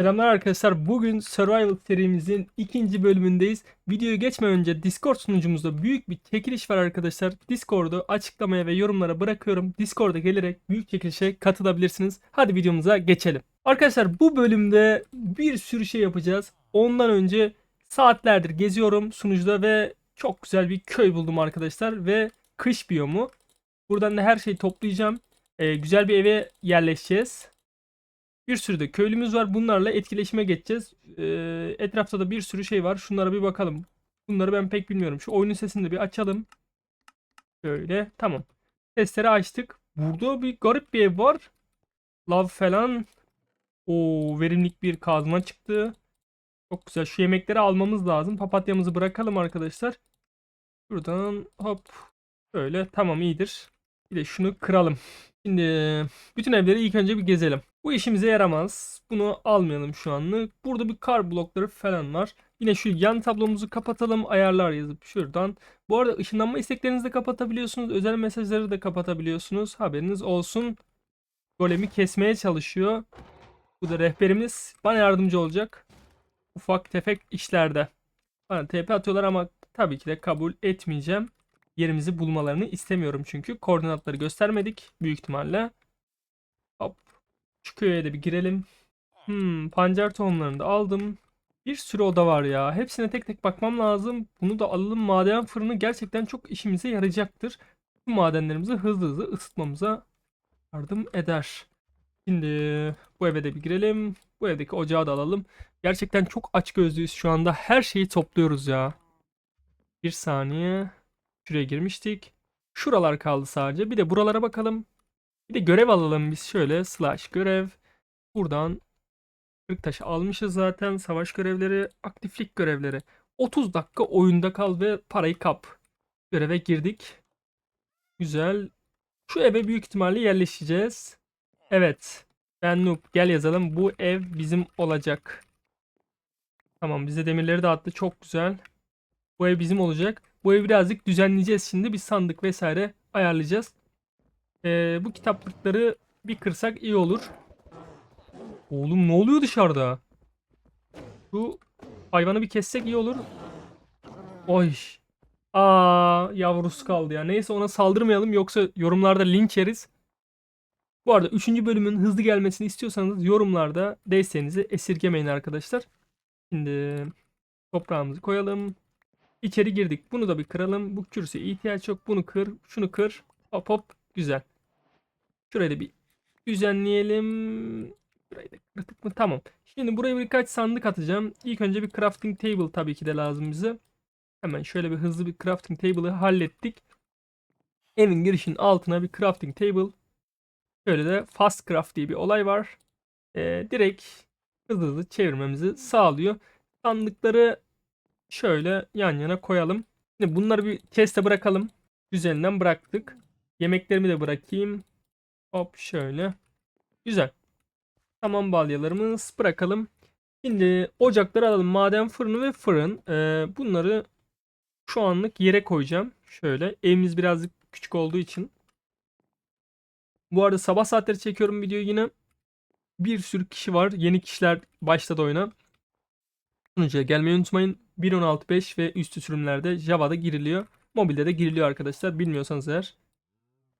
Selamlar arkadaşlar. Bugün Survival serimizin ikinci bölümündeyiz. Videoya geçmeden önce Discord sunucumuzda büyük bir çekiliş var arkadaşlar. Discord'u açıklamaya ve yorumlara bırakıyorum. Discord'a gelerek büyük çekilişe katılabilirsiniz. Hadi videomuza geçelim. Arkadaşlar bu bölümde bir sürü şey yapacağız. Ondan önce saatlerdir geziyorum sunucuda ve çok güzel bir köy buldum arkadaşlar ve kış biyomu. Buradan da her şeyi toplayacağım. Ee, güzel bir eve yerleşeceğiz. Bir sürü de köylümüz var. Bunlarla etkileşime geçeceğiz. Ee, etrafta da bir sürü şey var. Şunlara bir bakalım. Bunları ben pek bilmiyorum. Şu oyunun sesini de bir açalım. Şöyle. Tamam. Sesleri açtık. Burada bir garip bir ev var. Lav falan. O verimlilik bir kazma çıktı. Çok güzel. Şu yemekleri almamız lazım. Papatyamızı bırakalım arkadaşlar. Buradan hop. Böyle. Tamam iyidir. Bir de şunu kıralım. Şimdi bütün evleri ilk önce bir gezelim. Bu işimize yaramaz. Bunu almayalım şu anlık. Burada bir kar blokları falan var. Yine şu yan tablomuzu kapatalım. Ayarlar yazıp şuradan. Bu arada ışınlanma isteklerinizi de kapatabiliyorsunuz. Özel mesajları da kapatabiliyorsunuz. Haberiniz olsun. Golemi kesmeye çalışıyor. Bu da rehberimiz. Bana yardımcı olacak. Ufak tefek işlerde. Bana TP atıyorlar ama tabii ki de kabul etmeyeceğim. Yerimizi bulmalarını istemiyorum çünkü. Koordinatları göstermedik büyük ihtimalle. Şu köye de bir girelim. Hmm, pancar tohumlarını da aldım. Bir sürü oda var ya. Hepsine tek tek bakmam lazım. Bunu da alalım. Maden fırını gerçekten çok işimize yarayacaktır. Bu madenlerimizi hızlı hızlı ısıtmamıza yardım eder. Şimdi bu eve de bir girelim. Bu evdeki ocağı da alalım. Gerçekten çok aç gözlüyüz şu anda. Her şeyi topluyoruz ya. Bir saniye. Şuraya girmiştik. Şuralar kaldı sadece. Bir de buralara bakalım. Bir de görev alalım biz şöyle. Slash görev. Buradan 40 taşı almışız zaten. Savaş görevleri, aktiflik görevleri. 30 dakika oyunda kal ve parayı kap. Göreve girdik. Güzel. Şu eve büyük ihtimalle yerleşeceğiz. Evet. Ben Noob gel yazalım. Bu ev bizim olacak. Tamam bize demirleri dağıttı. Çok güzel. Bu ev bizim olacak. Bu evi birazcık düzenleyeceğiz şimdi. Bir sandık vesaire ayarlayacağız. Ee, bu kitaplıkları bir kırsak iyi olur. Oğlum ne oluyor dışarıda? Şu hayvanı bir kessek iyi olur. Oy. Aa yavrusu kaldı ya. Neyse ona saldırmayalım yoksa yorumlarda linç yeriz. Bu arada 3. bölümün hızlı gelmesini istiyorsanız yorumlarda desteğinizi esirgemeyin arkadaşlar. Şimdi toprağımızı koyalım. İçeri girdik. Bunu da bir kıralım. Bu kürsüye ihtiyaç yok. Bunu kır. Şunu kır. Hop hop. Güzel. Şurayı da bir düzenleyelim. Şurayı da kırdık mı? Tamam. Şimdi buraya birkaç sandık atacağım. İlk önce bir crafting table tabii ki de lazım bize. Hemen şöyle bir hızlı bir crafting table'ı hallettik. Evin girişinin altına bir crafting table. Şöyle de fast craft diye bir olay var. Ee, direkt hızlı hızlı çevirmemizi sağlıyor. Sandıkları şöyle yan yana koyalım. Şimdi bunları bir chest'e bırakalım. Güzelinden bıraktık. Yemeklerimi de bırakayım. Hop şöyle. Güzel. Tamam balyalarımız bırakalım. Şimdi ocakları alalım. Maden fırını ve fırın. Ee, bunları şu anlık yere koyacağım. Şöyle. Evimiz birazcık küçük olduğu için. Bu arada sabah saatleri çekiyorum videoyu yine. Bir sürü kişi var. Yeni kişiler başladı oyuna. Sunucuya gelmeyi unutmayın. 1.16.5 ve üstü sürümlerde Java'da giriliyor. Mobilde de giriliyor arkadaşlar. Bilmiyorsanız eğer.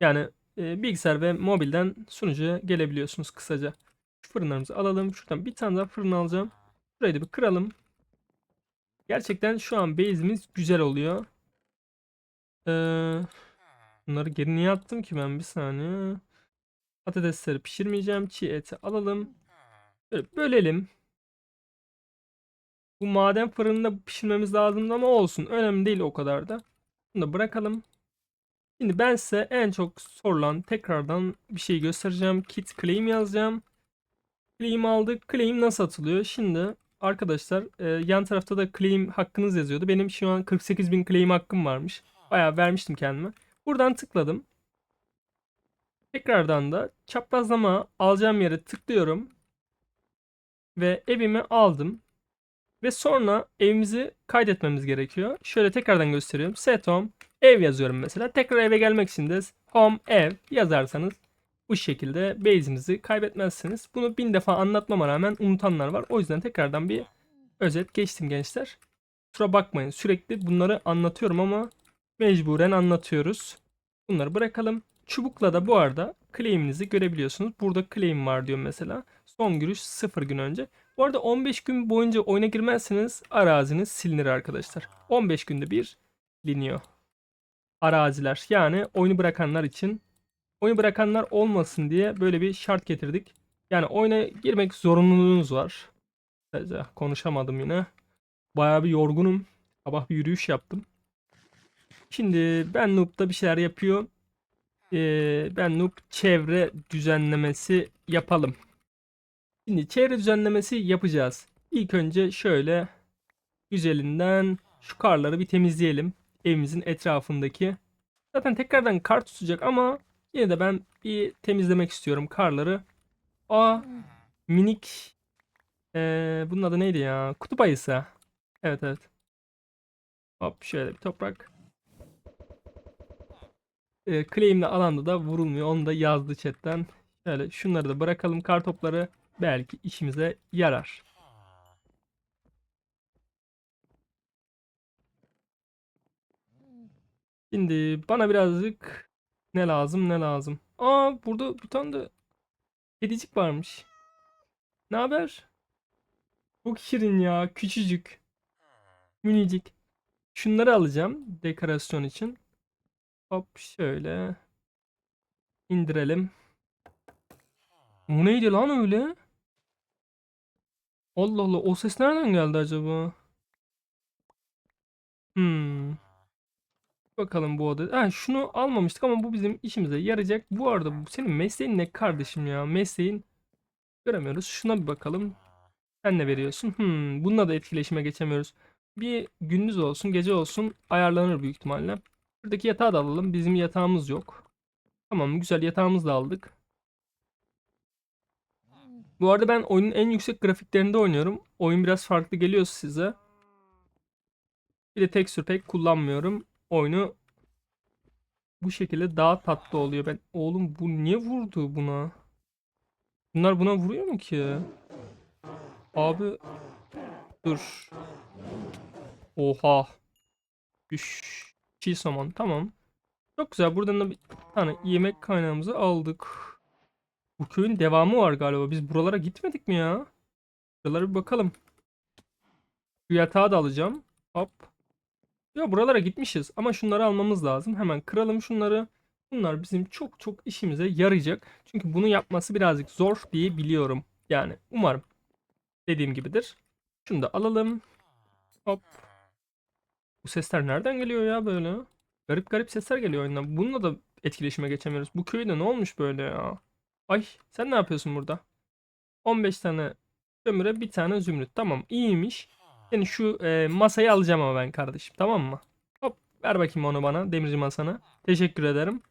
Yani e, bilgisayar ve mobilden sunucuya gelebiliyorsunuz kısaca. Şu fırınlarımızı alalım. Şuradan bir tane daha fırın alacağım. Burayı da bir kıralım. Gerçekten şu an base'imiz güzel oluyor. Ee, bunları geri niye attım ki ben bir saniye. Patatesleri pişirmeyeceğim. Çiğ eti alalım. Böyle bölelim. Bu maden fırınında pişirmemiz lazım ama olsun. Önemli değil o kadar da. Bunu da bırakalım. Şimdi ben size en çok sorulan tekrardan bir şey göstereceğim. Kit claim yazacağım. Claim aldık. Claim nasıl atılıyor? Şimdi arkadaşlar e, yan tarafta da claim hakkınız yazıyordu. Benim şu an 48.000 claim hakkım varmış. Bayağı vermiştim kendime. Buradan tıkladım. Tekrardan da çaprazlama alacağım yere tıklıyorum. Ve evimi aldım. Ve sonra evimizi kaydetmemiz gerekiyor. Şöyle tekrardan gösteriyorum. Set home ev yazıyorum mesela. Tekrar eve gelmek için de home ev yazarsanız Bu şekilde base'inizi kaybetmezsiniz. Bunu bin defa anlatmama rağmen unutanlar var. O yüzden tekrardan bir özet geçtim gençler. Kusura bakmayın sürekli bunları anlatıyorum ama mecburen anlatıyoruz. Bunları bırakalım. Çubukla da bu arada claim'inizi görebiliyorsunuz. Burada claim var diyor mesela. Son giriş 0 gün önce. Bu arada 15 gün boyunca oyuna girmezseniz araziniz silinir arkadaşlar. 15 günde bir liniyor. Araziler yani oyunu bırakanlar için oyunu bırakanlar olmasın diye böyle bir şart getirdik. Yani oyuna girmek zorunluluğunuz var. Konuşamadım yine. Bayağı bir yorgunum. Sabah bir yürüyüş yaptım. Şimdi ben Noob'da bir şeyler yapıyor. Ee, ben Noob çevre düzenlemesi yapalım. Şimdi çevre düzenlemesi yapacağız. İlk önce şöyle güzelinden şu karları bir temizleyelim. Evimizin etrafındaki. Zaten tekrardan kar tutacak ama yine de ben bir temizlemek istiyorum karları. Aa minik ee, bunun adı neydi ya? Kutup ayısı. Evet evet. Hop şöyle bir toprak. E, claim'li alanda da vurulmuyor. Onu da yazdı chatten. Şöyle şunları da bırakalım. Kartopları belki işimize yarar. Şimdi bana birazcık ne lazım ne lazım. Aa burada bir tane de kedicik varmış. Ne haber? Çok şirin ya. Küçücük. Minicik. Şunları alacağım dekorasyon için. Hop şöyle. indirelim. Bu neydi lan öyle? Allah Allah o ses nereden geldi acaba? Hmm. Bakalım bu oda. Ha, şunu almamıştık ama bu bizim işimize yarayacak. Bu arada senin mesleğin ne kardeşim ya? Mesleğin göremiyoruz. Şuna bir bakalım. Sen ne veriyorsun? Hmm, bununla da etkileşime geçemiyoruz. Bir gündüz olsun, gece olsun ayarlanır büyük ihtimalle. Buradaki yatağı da alalım. Bizim yatağımız yok. Tamam, güzel yatağımızı da aldık. Bu arada ben oyunun en yüksek grafiklerinde oynuyorum. Oyun biraz farklı geliyor size. Bir de tekstür pek kullanmıyorum. Oyunu bu şekilde daha tatlı oluyor. Ben oğlum bu niye vurdu buna? Bunlar buna vuruyor mu ki? Abi dur. Oha. Üş. Çiğ somon. Tamam. Çok güzel. Buradan da bir tane yemek kaynağımızı aldık. Bu köyün devamı var galiba. Biz buralara gitmedik mi ya? Buralara bir bakalım. Şu yatağı da alacağım. Hop. Ya buralara gitmişiz ama şunları almamız lazım. Hemen kıralım şunları. Bunlar bizim çok çok işimize yarayacak. Çünkü bunu yapması birazcık zor diye biliyorum. Yani umarım dediğim gibidir. Şunu da alalım. Hop. Bu sesler nereden geliyor ya böyle? Garip garip sesler geliyor oyundan. Bununla da etkileşime geçemiyoruz. Bu köyde ne olmuş böyle ya? Ay sen ne yapıyorsun burada? 15 tane kömüre bir tane zümrüt. Tamam iyiymiş. Seni şu e, masayı alacağım ama ben kardeşim tamam mı? Hop ver bakayım onu bana demirci masana. Teşekkür ederim.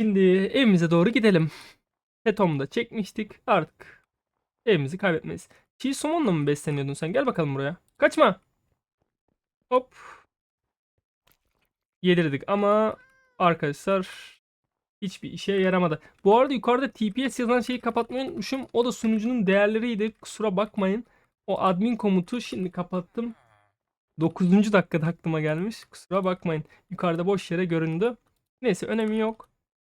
Şimdi evimize doğru gidelim. Petom'u da çekmiştik. Artık evimizi kaybetmeyiz. Çiğ somonla mı besleniyordun sen? Gel bakalım buraya. Kaçma. Hop. Yedirdik ama arkadaşlar hiçbir işe yaramadı. Bu arada yukarıda TPS yazan şeyi kapatmayı unutmuşum. O da sunucunun değerleriydi. Kusura bakmayın. O admin komutu şimdi kapattım. 9. dakikada aklıma gelmiş. Kusura bakmayın. Yukarıda boş yere göründü. Neyse önemi yok.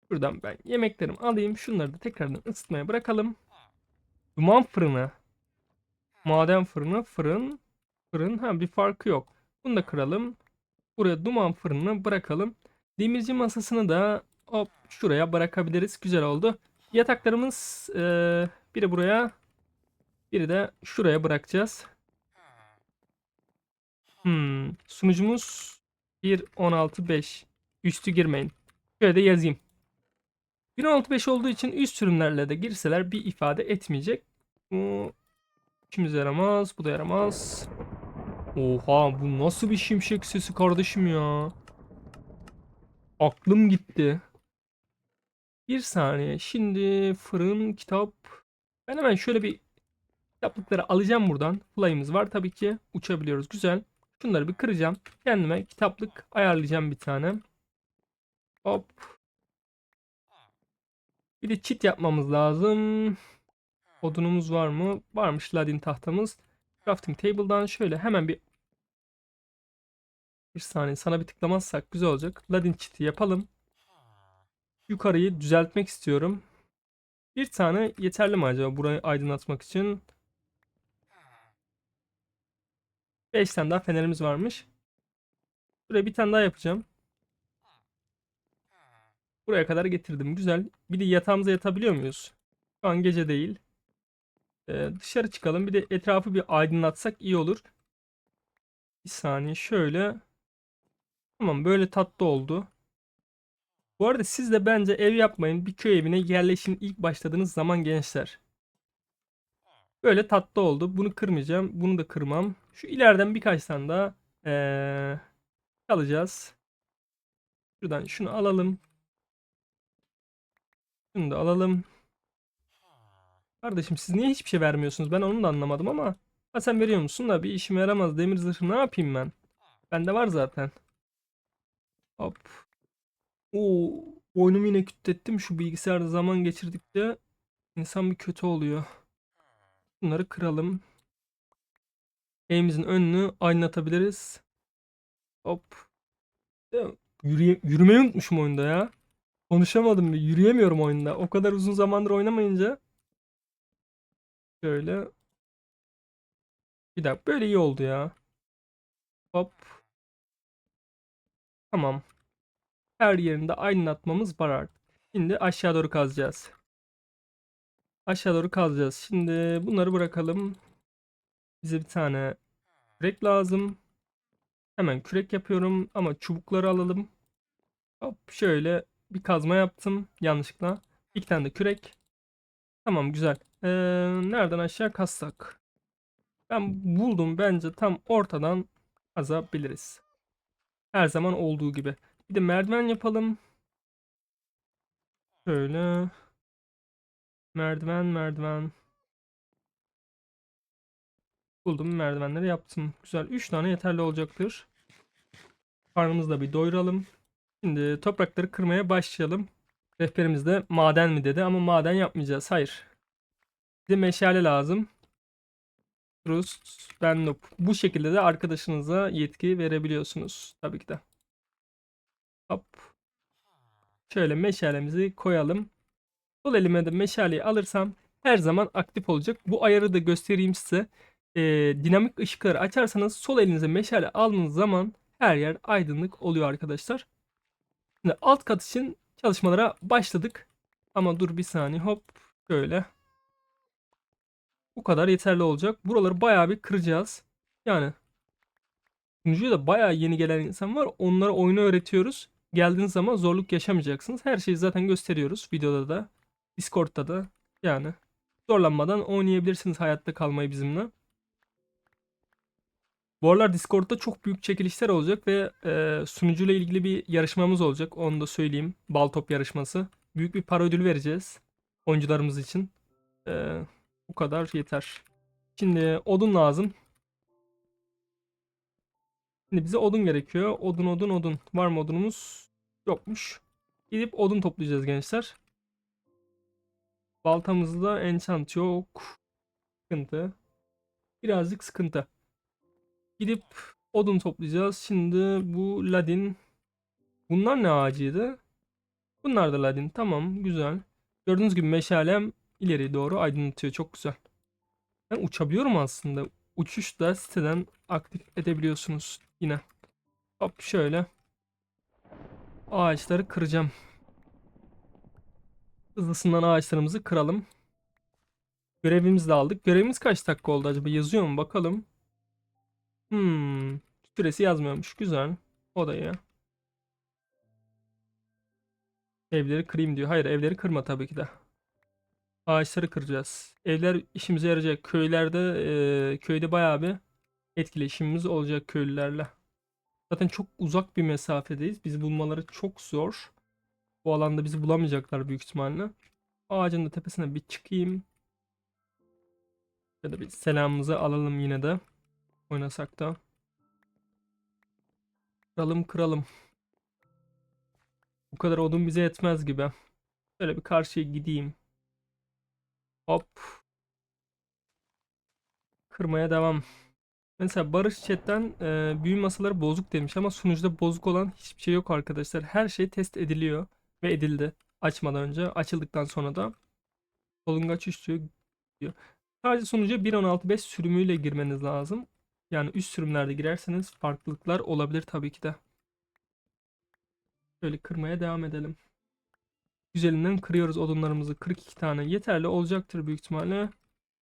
Buradan ben yemeklerimi alayım. Şunları da tekrardan ısıtmaya bırakalım. Duman fırını. Maden fırını, fırın, fırın. Ha bir farkı yok. Bunu da kıralım. Buraya duman fırını bırakalım. Demirci masasını da hop şuraya bırakabiliriz. Güzel oldu. Yataklarımız eee, biri buraya, biri de şuraya bırakacağız. Hmm, sunucumuz 1.16.5. Üstü girmeyin. Şöyle de yazayım. 1.16.5 olduğu için üst sürümlerle de girseler bir ifade etmeyecek. Bu işimize yaramaz. Bu da yaramaz. Oha bu nasıl bir şimşek sesi kardeşim ya. Aklım gitti. Bir saniye. Şimdi fırın, kitap. Ben hemen şöyle bir kitaplıkları alacağım buradan. Fly'ımız var tabii ki. Uçabiliyoruz. Güzel. Şunları bir kıracağım. Kendime kitaplık ayarlayacağım bir tane. Hop. Bir de çit yapmamız lazım. Odunumuz var mı? Varmış ladin tahtamız. Crafting table'dan şöyle hemen bir bir saniye sana bir tıklamazsak güzel olacak. Ladin çiti yapalım. Yukarıyı düzeltmek istiyorum. Bir tane yeterli mi acaba burayı aydınlatmak için? 5 tane daha fenerimiz varmış. Buraya bir tane daha yapacağım. Buraya kadar getirdim. Güzel. Bir de yatağımıza yatabiliyor muyuz? Şu an gece değil. Ee, dışarı çıkalım. Bir de etrafı bir aydınlatsak iyi olur. Bir saniye şöyle. Tamam böyle tatlı oldu. Bu arada siz de bence ev yapmayın. Bir köy evine yerleşin ilk başladığınız zaman gençler. Böyle tatlı oldu. Bunu kırmayacağım. Bunu da kırmam. Şu ileriden birkaç tane daha ee, alacağız. Şuradan şunu alalım. Şunu da alalım. Kardeşim siz niye hiçbir şey vermiyorsunuz? Ben onu da anlamadım ama. Ha sen veriyor musun da bir işime yaramaz. Demir zırhı ne yapayım ben? Bende var zaten. Hop. Oo, oyunumu yine kütlettim. Şu bilgisayarda zaman geçirdikçe insan bir kötü oluyor. Bunları kıralım. Evimizin önünü aydınlatabiliriz. Hop. Yürüye, yürümeyi unutmuşum oyunda ya. Konuşamadım bir. Yürüyemiyorum oyunda. O kadar uzun zamandır oynamayınca. Şöyle. Bir dakika. Böyle iyi oldu ya. Hop. Tamam. Her yerinde aydınlatmamız var artık. Şimdi aşağı doğru kazacağız. Aşağı doğru kazacağız. Şimdi bunları bırakalım. Bize bir tane kürek lazım. Hemen kürek yapıyorum ama çubukları alalım. Hop şöyle bir kazma yaptım yanlışlıkla. İki tane de kürek. Tamam güzel. Ee, nereden aşağı kazsak? Ben buldum bence tam ortadan kazabiliriz. Her zaman olduğu gibi. Bir de merdiven yapalım. Şöyle. Merdiven merdiven. Buldum merdivenleri yaptım. Güzel. 3 tane yeterli olacaktır. Karnımızı da bir doyuralım. Şimdi toprakları kırmaya başlayalım. Rehberimiz de maden mi dedi ama maden yapmayacağız. Hayır. Bize meşale lazım. Rust, ben noob. Bu şekilde de arkadaşınıza yetki verebiliyorsunuz. Tabii ki de. Hop. Şöyle meşalemizi koyalım. Sol elime de meşaleyi alırsam her zaman aktif olacak. Bu ayarı da göstereyim size. Ee, dinamik ışıkları açarsanız sol elinize meşale aldığınız zaman her yer aydınlık oluyor arkadaşlar. Şimdi alt kat için çalışmalara başladık. Ama dur bir saniye hop şöyle. Bu kadar yeterli olacak. Buraları bayağı bir kıracağız. Yani sunucuya da bayağı yeni gelen insan var. Onlara oyunu öğretiyoruz. Geldiğiniz zaman zorluk yaşamayacaksınız. Her şeyi zaten gösteriyoruz videoda da. Discord'da da. Yani zorlanmadan oynayabilirsiniz hayatta kalmayı bizimle. Bu aralar Discord'da çok büyük çekilişler olacak ve e, sunucuyla ilgili bir yarışmamız olacak. Onu da söyleyeyim. Baltop yarışması. Büyük bir para ödülü vereceğiz. Oyuncularımız için. E, bu kadar yeter. Şimdi odun lazım. Şimdi bize odun gerekiyor. Odun odun odun. Var mı odunumuz? Yokmuş. Gidip odun toplayacağız gençler. Baltamızda enchant yok. Sıkıntı. Birazcık sıkıntı. Gidip odun toplayacağız. Şimdi bu ladin. Bunlar ne ağacıydı? Bunlar da ladin. Tamam güzel. Gördüğünüz gibi meşalem ileri doğru aydınlatıyor. Çok güzel. Ben uçabiliyorum aslında. Uçuş da siteden aktif edebiliyorsunuz yine. Hop şöyle. Ağaçları kıracağım. Hızlısından ağaçlarımızı kıralım. Görevimizi de aldık. Görevimiz kaç dakika oldu acaba? Yazıyor mu? Bakalım. Hmm. Süresi yazmıyormuş. Güzel. O da iyi. Evleri kırayım diyor. Hayır evleri kırma tabii ki de. Ağaçları kıracağız. Evler işimize yarayacak. Köylerde e, köyde bayağı bir etkileşimimiz olacak köylülerle. Zaten çok uzak bir mesafedeyiz. Bizi bulmaları çok zor. Bu alanda bizi bulamayacaklar büyük ihtimalle. Ağacın da tepesine bir çıkayım. Ya da bir selamımızı alalım yine de. Oynasak da. Kıralım kıralım. Bu kadar odun bize yetmez gibi. Şöyle bir karşıya gideyim. Hop. Kırmaya devam. Mesela Barış chatten e, büyü masaları bozuk demiş ama sunucuda bozuk olan hiçbir şey yok arkadaşlar. Her şey test ediliyor ve edildi. Açmadan önce. Açıldıktan sonra da solungaç üstü diyor. Sadece sunucuya 1.16.5 sürümüyle girmeniz lazım. Yani üst sürümlerde girerseniz farklılıklar olabilir tabii ki de. Şöyle kırmaya devam edelim. Güzelinden kırıyoruz odunlarımızı. 42 tane yeterli olacaktır büyük ihtimalle.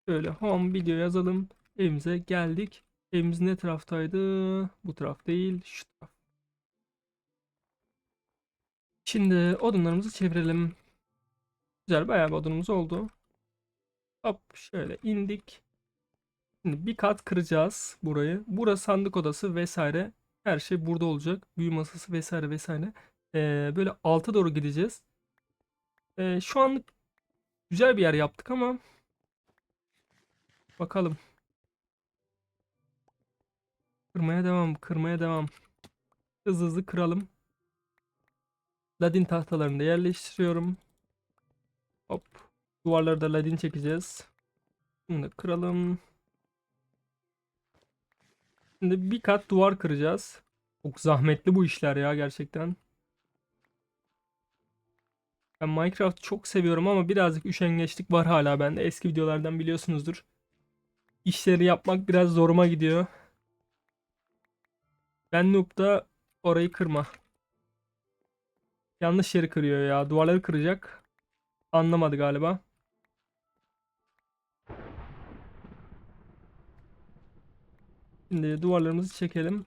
Şöyle home video yazalım. Evimize geldik. Evimiz ne taraftaydı? Bu taraf değil, şu taraf. Şimdi odunlarımızı çevirelim. Güzel bayağı bir odunumuz oldu. Hop şöyle indik. Şimdi bir kat kıracağız burayı. Burası sandık odası vesaire. Her şey burada olacak. Büyü masası vesaire vesaire. Ee, böyle alta doğru gideceğiz. Ee, şu anlık güzel bir yer yaptık ama bakalım. Kırmaya devam, kırmaya devam. Hızlı hızlı kıralım. Ladin tahtalarını da yerleştiriyorum. Hop. Duvarları da ladin çekeceğiz. Bunu da kıralım. Şimdi bir kat duvar kıracağız. Çok zahmetli bu işler ya gerçekten. Ben Minecraft çok seviyorum ama birazcık üşengeçlik var hala bende. Eski videolardan biliyorsunuzdur. İşleri yapmak biraz zoruma gidiyor. Ben Noob'da orayı kırma. Yanlış yeri kırıyor ya. Duvarları kıracak. Anlamadı galiba. Şimdi duvarlarımızı çekelim.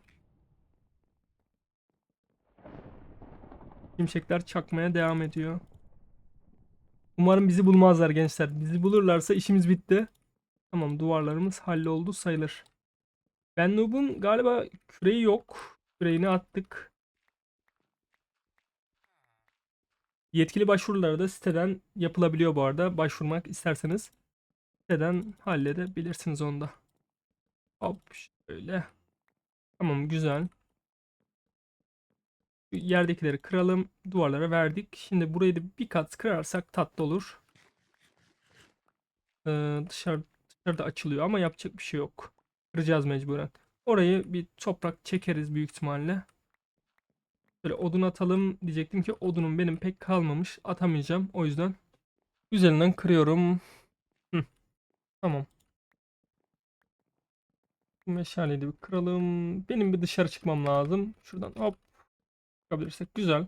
Şimşekler çakmaya devam ediyor. Umarım bizi bulmazlar gençler. Bizi bulurlarsa işimiz bitti. Tamam duvarlarımız halloldu sayılır. Ben Noob'un galiba küreği yok. Küreğini attık. Yetkili başvuruları da siteden yapılabiliyor bu arada. Başvurmak isterseniz siteden halledebilirsiniz onu da. Hop şöyle. Tamam güzel. Yerdekileri kıralım. Duvarlara verdik. Şimdi burayı da bir kat kırarsak tatlı olur. Ee, dışarı, dışarıda açılıyor ama yapacak bir şey yok. Kıracağız mecburen. Orayı bir toprak çekeriz büyük ihtimalle. Böyle odun atalım diyecektim ki odunum benim pek kalmamış. Atamayacağım o yüzden. Üzerinden kırıyorum. Hı. Tamam. Meşaleyi de bir kıralım. Benim bir dışarı çıkmam lazım. Şuradan hop. Çıkabilirsek güzel.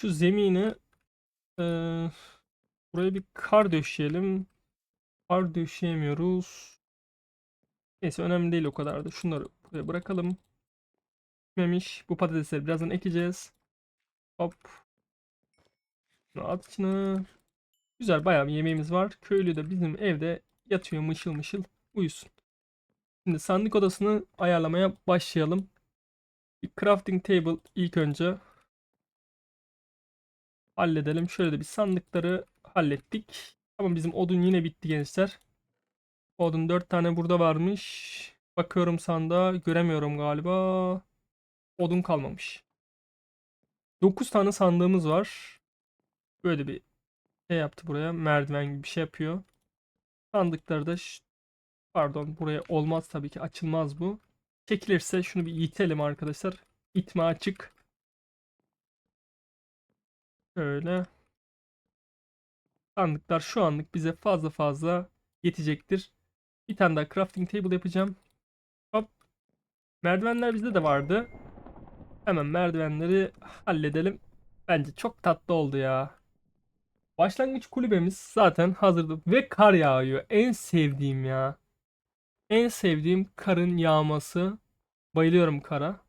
Şu zemini eee, buraya bir kar döşeyelim. Kar döşeyemiyoruz. Neyse önemli değil o kadar da. Şunları buraya bırakalım. Pişmemiş. Bu patatesleri birazdan ekeceğiz. Hop. Şunu at içine. Güzel bayağı bir yemeğimiz var. Köylü de bizim evde yatıyor mışıl mışıl uyusun. Şimdi sandık odasını ayarlamaya başlayalım. Bir crafting table ilk önce halledelim. Şöyle de bir sandıkları hallettik. Ama bizim odun yine bitti gençler. Odun 4 tane burada varmış. Bakıyorum sandığa göremiyorum galiba. Odun kalmamış. 9 tane sandığımız var. Böyle bir şey yaptı buraya. Merdiven gibi bir şey yapıyor. Sandıkları da pardon buraya olmaz tabii ki açılmaz bu. Çekilirse şunu bir itelim arkadaşlar. İtme açık. Şöyle. Sandıklar şu anlık bize fazla fazla yetecektir. Bir tane daha crafting table yapacağım. Hop. Merdivenler bizde de vardı. Hemen merdivenleri halledelim. Bence çok tatlı oldu ya. Başlangıç kulübemiz zaten hazırdı ve kar yağıyor. En sevdiğim ya. En sevdiğim karın yağması. Bayılıyorum kara.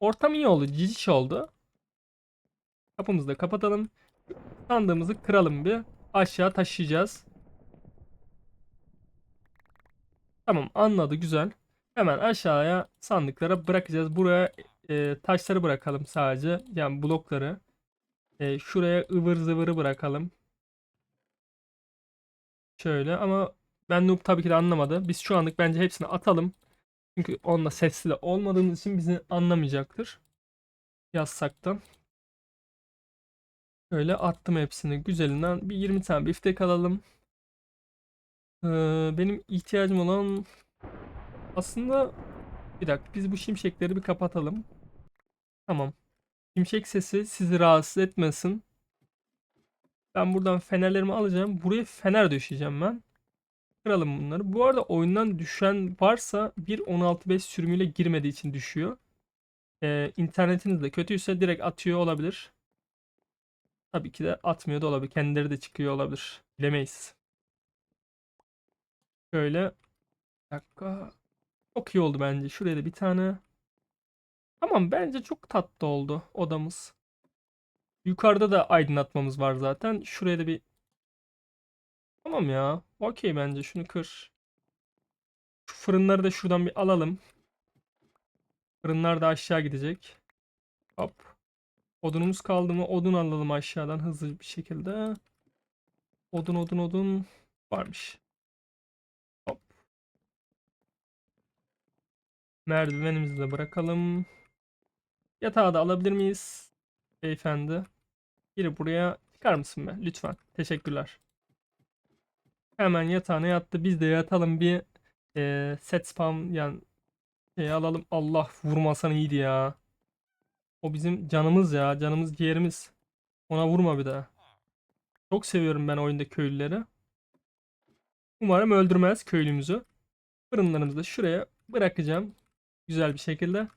Ortam iyi oldu. Ciciş oldu. Kapımızı da kapatalım. Sandığımızı kıralım bir. Aşağı taşıyacağız. Tamam anladı güzel. Hemen aşağıya sandıklara bırakacağız. Buraya e, taşları bırakalım sadece. Yani blokları. E, şuraya ıvır zıvırı bırakalım. Şöyle ama ben noob tabii ki de anlamadı. Biz şu anlık bence hepsini atalım. Çünkü onunla sesli de olmadığımız için bizi anlamayacaktır. Yazsak da. Şöyle attım hepsini güzelinden. Bir 20 tane biftek alalım. Ee, benim ihtiyacım olan aslında bir dakika biz bu şimşekleri bir kapatalım. Tamam. Şimşek sesi sizi rahatsız etmesin. Ben buradan fenerlerimi alacağım. Buraya fener döşeyeceğim ben. Kıralım bunları. Bu arada oyundan düşen varsa 1.16.5 sürümüyle girmediği için düşüyor. Ee, internetiniz de kötüyse direkt atıyor olabilir. Tabii ki de atmıyor da olabilir. Kendileri de çıkıyor olabilir. Bilemeyiz. Şöyle. Bir dakika. Çok iyi oldu bence. Şuraya da bir tane. Tamam bence çok tatlı oldu odamız. Yukarıda da aydınlatmamız var zaten. Şuraya da bir Tamam ya. Okey bence şunu kır. Şu fırınları da şuradan bir alalım. Fırınlar da aşağı gidecek. Hop. Odunumuz kaldı mı? Odun alalım aşağıdan hızlı bir şekilde. Odun odun odun varmış. Merdivenimizi de bırakalım. Yatağı da alabilir miyiz? Beyefendi. Biri buraya çıkar mısın be? Lütfen. Teşekkürler. Hemen yatağına yattı. Biz de yatalım bir eee, set spam yani şey alalım. Allah vurmasan iyiydi ya. O bizim canımız ya. Canımız ciğerimiz. Ona vurma bir daha. Çok seviyorum ben oyunda köylüleri. Umarım öldürmez köylümüzü. Fırınlarımızı da şuraya bırakacağım. Güzel bir şekilde.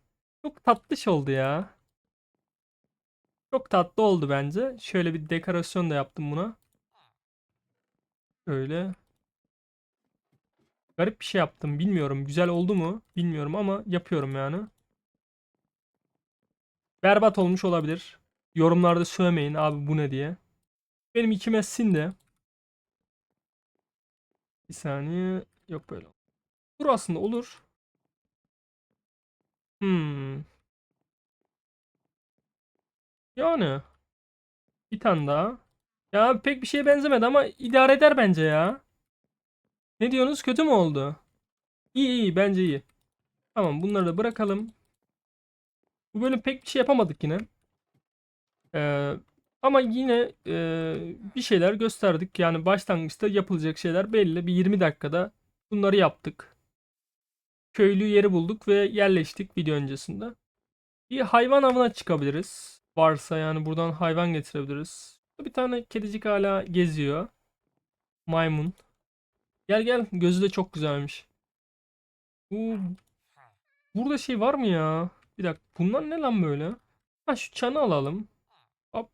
Çok tatlış oldu ya. Çok tatlı oldu bence. Şöyle bir dekorasyon da yaptım buna. Öyle. Garip bir şey yaptım. Bilmiyorum. Güzel oldu mu? Bilmiyorum ama yapıyorum yani. Berbat olmuş olabilir. Yorumlarda sövmeyin abi bu ne diye. Benim içime sindi. Bir saniye. Yok böyle. Dur aslında olur. Hmm. Yani. Bir tane daha. Ya pek bir şeye benzemedi ama idare eder bence ya. Ne diyorsunuz? Kötü mü oldu? İyi iyi bence iyi. Tamam bunları da bırakalım. Bu bölüm pek bir şey yapamadık yine. Ee, ama yine e, bir şeyler gösterdik. Yani başlangıçta yapılacak şeyler belli. Bir 20 dakikada bunları yaptık. Köylü yeri bulduk ve yerleştik video öncesinde. Bir hayvan avına çıkabiliriz. Varsa yani buradan hayvan getirebiliriz. Bir tane kedicik hala geziyor. Maymun. Gel gel. Gözü de çok güzelmiş. Bu burada şey var mı ya? Bir dakika. Bunlar ne lan böyle? Ha şu çanı alalım. Hop.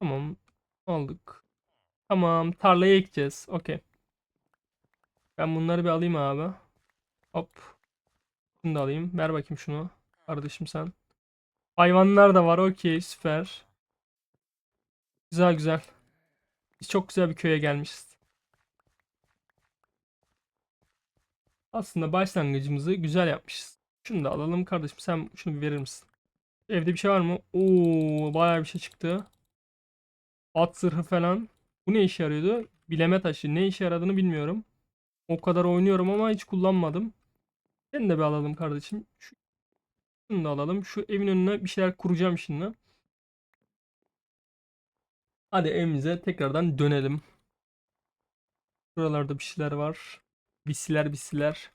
Tamam. Aldık. Tamam. Tarlaya ekeceğiz. Okey. Ben bunları bir alayım abi. Hop. Şunu da alayım. Ver bakayım şunu. Kardeşim sen. Hayvanlar da var. Okey. Süper. Güzel güzel. Biz çok güzel bir köye gelmişiz. Aslında başlangıcımızı güzel yapmışız. Şunu da alalım kardeşim. Sen şunu bir verir misin? Evde bir şey var mı? Oo, bayağı bir şey çıktı. At zırhı falan. Bu ne işe yarıyordu? Bileme taşı. Ne işe yaradığını bilmiyorum. O kadar oynuyorum ama hiç kullanmadım. Seni de bir alalım kardeşim. Şu, şunu da alalım. Şu evin önüne bir şeyler kuracağım şimdi. Hadi evimize tekrardan dönelim. Buralarda bir şeyler var. Bisiler bisiler.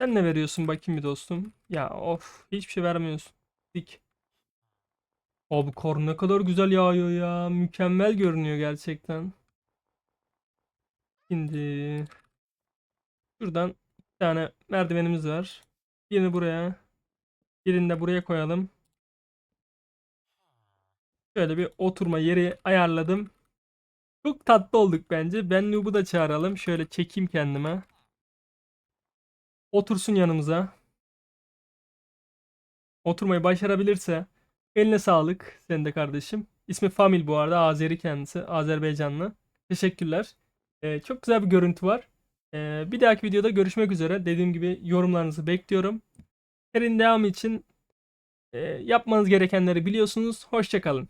Sen ne veriyorsun bakayım bir dostum? Ya of hiçbir şey vermiyorsun. Dik. Abi kar ne kadar güzel yağıyor ya. Mükemmel görünüyor gerçekten. Şimdi şuradan tane merdivenimiz var. Birini buraya. Birini de buraya koyalım. Şöyle bir oturma yeri ayarladım. Çok tatlı olduk bence. Ben Noob'u da çağıralım. Şöyle çekeyim kendime. Otursun yanımıza. Oturmayı başarabilirse eline sağlık sen de kardeşim. İsmi Famil bu arada. Azeri kendisi. Azerbaycanlı. Teşekkürler. Ee, çok güzel bir görüntü var. Ee, bir dahaki videoda görüşmek üzere. Dediğim gibi yorumlarınızı bekliyorum. Serinin devamı için e, yapmanız gerekenleri biliyorsunuz. Hoşçakalın.